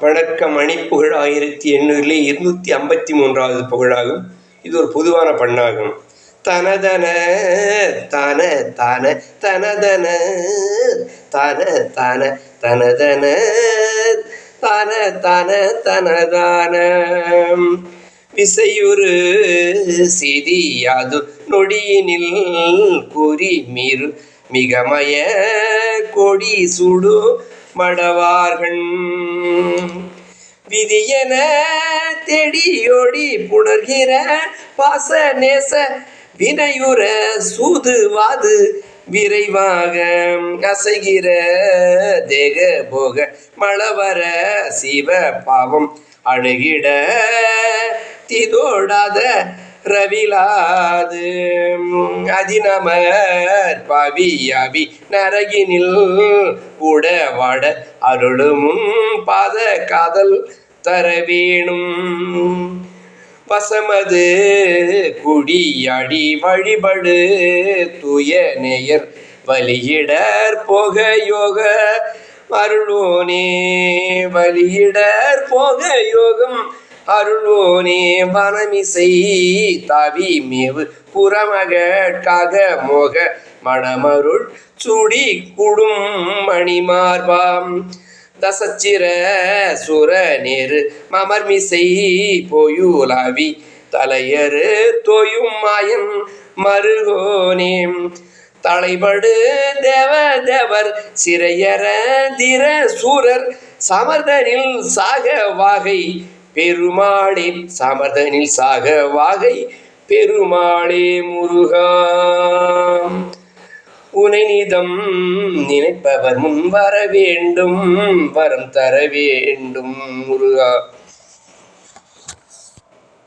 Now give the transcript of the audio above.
வணக்கம் மணிப்புகழ் ஆயிரத்தி எண்ணூறிலே இருநூற்றி ஐம்பத்தி மூன்றாவது புகழாகும். இது ஒரு பொதுவான பண்ணாகும். தனதன தன தன தனதன தன தன தனதன தன தன தனதான. விசையுறு சிதியாது நொடியினில் குறி மீறு மிகமய கொடி சுடு மடவார்கள் விதியன தெடியோடி புணர்கிற பாச நேச வினையுற சூதுவாது விரைவாக அசைகிற தேக போக மழவர சிவ பாவம் அழுகிட திதோடாத ரவிலாது அதினமர் பவி அபி நரகினில் கூட வாட அருளுமுன் பாத காதல் தர வேணும். வசமது குடியாடி வழிபடு துய நேயர் வலியிடர் போக யோக அருளோனே வலியிடர் போக யோகம் அருளோனே வனமிசை தாவி மேவு புறமகற்காக மோக மணமருள் சுடி குடும் மணிமார்பாம். தசச்சிர சுர நேரு மமர்மிசை போயுலாவி தலையரு தொயும் மாயன் மருகோனேம் தலைபடு தேவ தேவர் சிறையர திர சூரர் சமர்தனில் சாக வாகை பெருமாளே சமர்தனில் சாக வாகை பெருமாளே முருகா. உனை நிதம் நினைப்பவர் முன் வர வேண்டும் வரம் தர வேண்டும் முருகா.